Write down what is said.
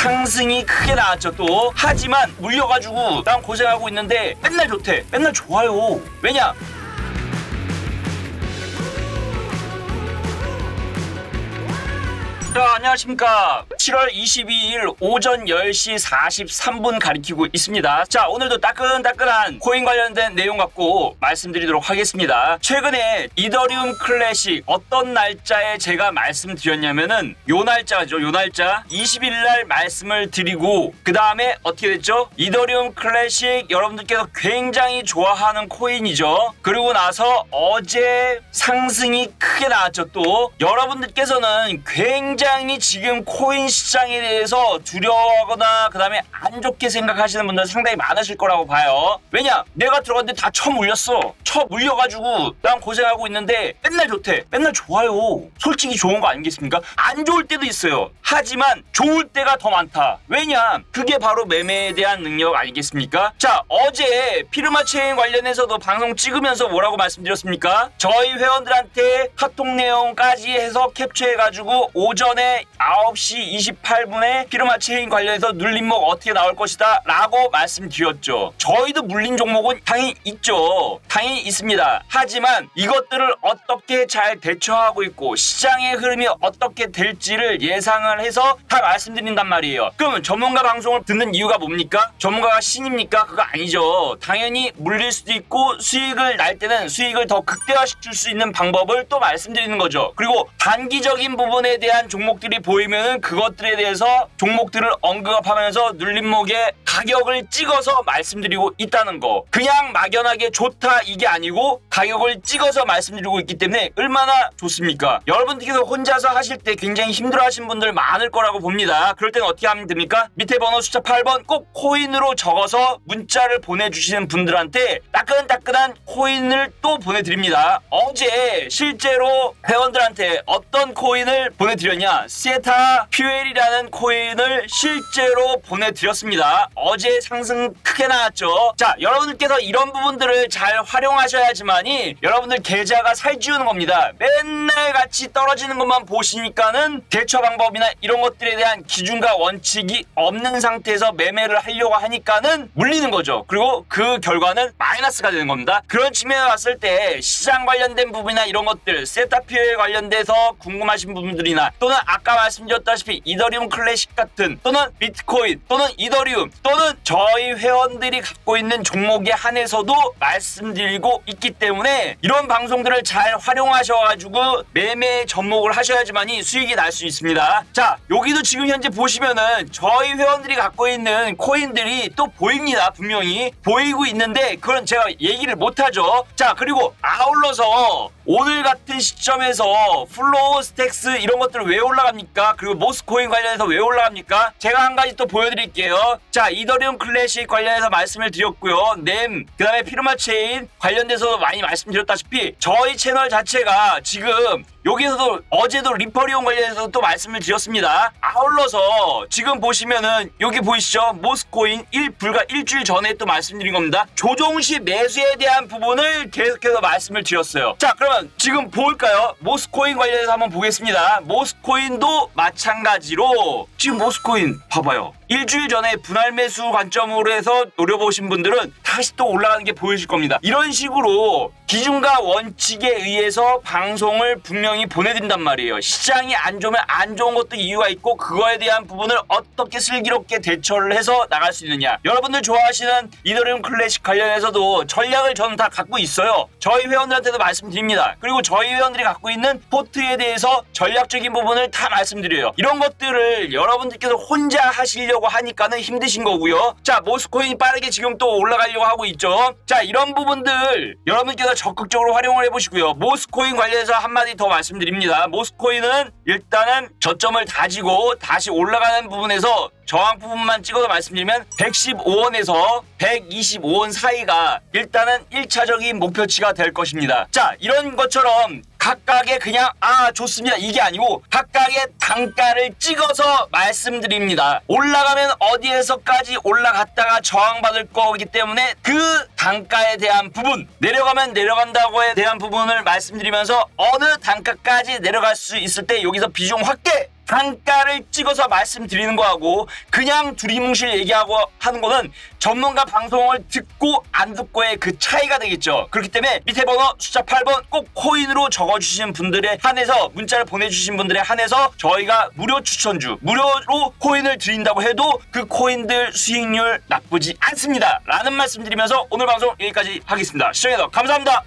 상승이 크게 나왔죠 또. 하지만 물려가지고 난 고생하고 있는데 맨날 좋대. 맨날 좋아요. 왜냐 자, 안녕하십니까. 7월 22일 오전 10시 43분 가리키고 있습니다. 자, 오늘도 따끈따끈한 코인 관련된 내용 갖고 말씀드리도록 하겠습니다. 최근에 이더리움 클래식 어떤 날짜에 제가 말씀드렸냐면은 요 날짜죠. 요 날짜 20일 날 말씀을 드리고 그 다음에 어떻게 됐죠? 이더리움 클래식 여러분들께서 굉장히 좋아하는 코인이죠. 그리고 나서 어제 상승이 크게 나왔죠. 또 여러분들께서는 굉장히 지금 코인 시장에 대해서 두려워하거나 그 다음에 안 좋게 생각하시는 분들 상당히 많으실 거라고 봐요. 왜냐? 내가 들어갔는데 다 처 물렸어. 처 물려가지고 난 고생하고 있는데 맨날 좋대. 맨날 좋아요. 솔직히 좋은 거 아니겠습니까? 안 좋을 때도 있어요. 하지만 좋을 때가 더 많다. 왜냐? 그게 바로 매매에 대한 능력 아니겠습니까? 자, 어제 피르마 체인 관련해서도 방송 찍으면서 뭐라고 말씀드렸습니까? 저희 회원들한테 카톡 내용까지 해서 캡처해가지고 오전 에 9시 28분에 피르마 체인 관련해서 눌림목 어떻게 나올 것이다 라고 말씀드렸죠. 저희도 물린 종목은 당연히 있죠. 당연히 있습니다. 하지만 이것들을 어떻게 잘 대처하고 있고 시장의 흐름이 어떻게 될지를 예상을 해서 다 말씀드린단 말이에요. 그러면 전문가 방송을 듣는 이유가 뭡니까? 전문가가 신입니까? 그거 아니죠. 당연히 물릴 수도 있고 수익을 날 때는 수익을 더 극대화시킬 수 있는 방법을 또 말씀드리는 거죠. 그리고 단기적인 부분에 대한 종 목들이 보이면은 그것들에 대해서 종목들을 언급하면서 눌림목에 가격을 찍어서 말씀드리고 있다는 거. 그냥 막연하게 좋다 이게 아니고 가격을 찍어서 말씀드리고 있기 때문에 얼마나 좋습니까? 여러분들께서 혼자서 하실 때 굉장히 힘들어 하신 분들 많을 거라고 봅니다. 그럴 때는 어떻게 하면 됩니까? 밑에 번호 숫자 8번 꼭 코인으로 적어서 문자를 보내주시는 분들한테 따끈따끈한 코인을 또 보내드립니다. 어제 실제로 회원들한테 어떤 코인을 보내드렸냐? 세타 퓨엘이라는 코인을 실제로 보내드렸습니다. 어제 상승 크게 나왔죠. 자, 여러분들께서 이런 부분들을 잘 활용하셔야지만이 여러분들 계좌가 살찌우는 겁니다. 맨날 같이 떨어지는 것만 보시니까는 대처 방법이나 이런 것들에 대한 기준과 원칙이 없는 상태에서 매매를 하려고 하니까는 물리는 거죠. 그리고 그 결과는 마이너스가 되는 겁니다. 그런 측면에 봤을 때 시장 관련된 부분이나 이런 것들, 세타피에 관련돼서 궁금하신 부분들이나 또는 아까 말씀드렸다시피 이더리움 클래식 같은 또는 비트코인 또는 이더리움 또는 저희 회원들이 갖고 있는 종목에 한해서도 말씀드리고 있기 때문에 이런 방송들을 잘 활용하셔가지고 매매 접목을 하셔야지만이 수익이 날 수 있습니다. 자, 여기도 지금 현재 보시면은 저희 회원들이 갖고 있는 코인들이 또 보입니다. 분명히 보이고 있는데 그건 제가 얘기를 못하죠. 자, 그리고 아울러서 오늘 같은 시점에서 플로우 스택스 이런 것들 왜 올라갑니까? 그리고 모스코인 관련해서 왜 올라갑니까? 제가 한 가지 또 보여드릴게요. 자, 이더리움 클래식 관련해서 말씀을 드렸고요. 램, 그 다음에 피르마 체인 관련돼서 많이 말씀드렸다시피 저희 채널 자체가 지금 여기서도 어제도 리퍼리온 관련해서 또 말씀을 드렸습니다. 아울러서 지금 보시면은 여기 보이시죠? 모스코인 1 불과 일주일 전에 또 말씀드린 겁니다. 조종시 매수에 대한 부분을 계속해서 말씀을 드렸어요. 자, 그러면 지금 볼까요? 모스코인 관련해서 한번 보겠습니다. 모스코인도 마찬가지로 지금 모스코인 봐봐요. 일주일 전에 분할 매수 관점으로 해서 노려보신 분들은 다시 또 올라가는 게 보이실 겁니다. 이런 식으로 기준과 원칙에 의해서 방송을 분명 히 보내드린단 말이에요. 시장이 안 좋으면 안 좋은 것도 이유가 있고 그거에 대한 부분을 어떻게 슬기롭게 대처를 해서 나갈 수 있느냐. 여러분들 좋아하시는 이더리움 클래식 관련해서도 전략을 저는 다 갖고 있어요. 저희 회원들한테도 말씀드립니다. 그리고 저희 회원들이 갖고 있는 포트에 대해서 전략적인 부분을 다 말씀드려요. 이런 것들을 여러분들께서 혼자 하시려고 하니까는 힘드신 거고요. 자, 모스코인이 빠르게 지금 또 올라가려고 하고 있죠. 자, 이런 부분들 여러분께서 적극적으로 활용을 해보시고요. 모스코인 관련해서 한마디 더 말씀드 립니다. 모스코인은 일단은 저점을 다지고 다시 올라가는 부분에서 저항 부분만 찍어서 말씀드리면 115원에서 125원 사이가 일단은 1차적인 목표치가 될 것입니다. 자, 이런 것처럼 각각의 그냥 아 좋습니다 이게 아니고 각각의 단가를 찍어서 말씀드립니다 올라가면 어디에서까지 올라갔다가 저항받을 거기 때문에 그 단가에 대한 부분 내려가면 내려간다고에 대한 부분을 말씀드리면서 어느 단가까지 내려갈 수 있을 때 여기서 비중 확대 단가를 찍어서 말씀드리는 거하고 그냥 두리뭉실 얘기하고 하는 거는 전문가 방송을 듣고 안 듣고의 그 차이가 되겠죠. 그렇기 때문에 밑에 번호 숫자 8번 꼭 코인으로 적어주신 분들에 한해서 문자를 보내주신 분들에 한해서 저희가 무료 추천주 무료로 코인을 드린다고 해도 그 코인들 수익률 나쁘지 않습니다. 라는 말씀 드리면서 오늘 방송 여기까지 하겠습니다. 시청해주셔서 감사합니다.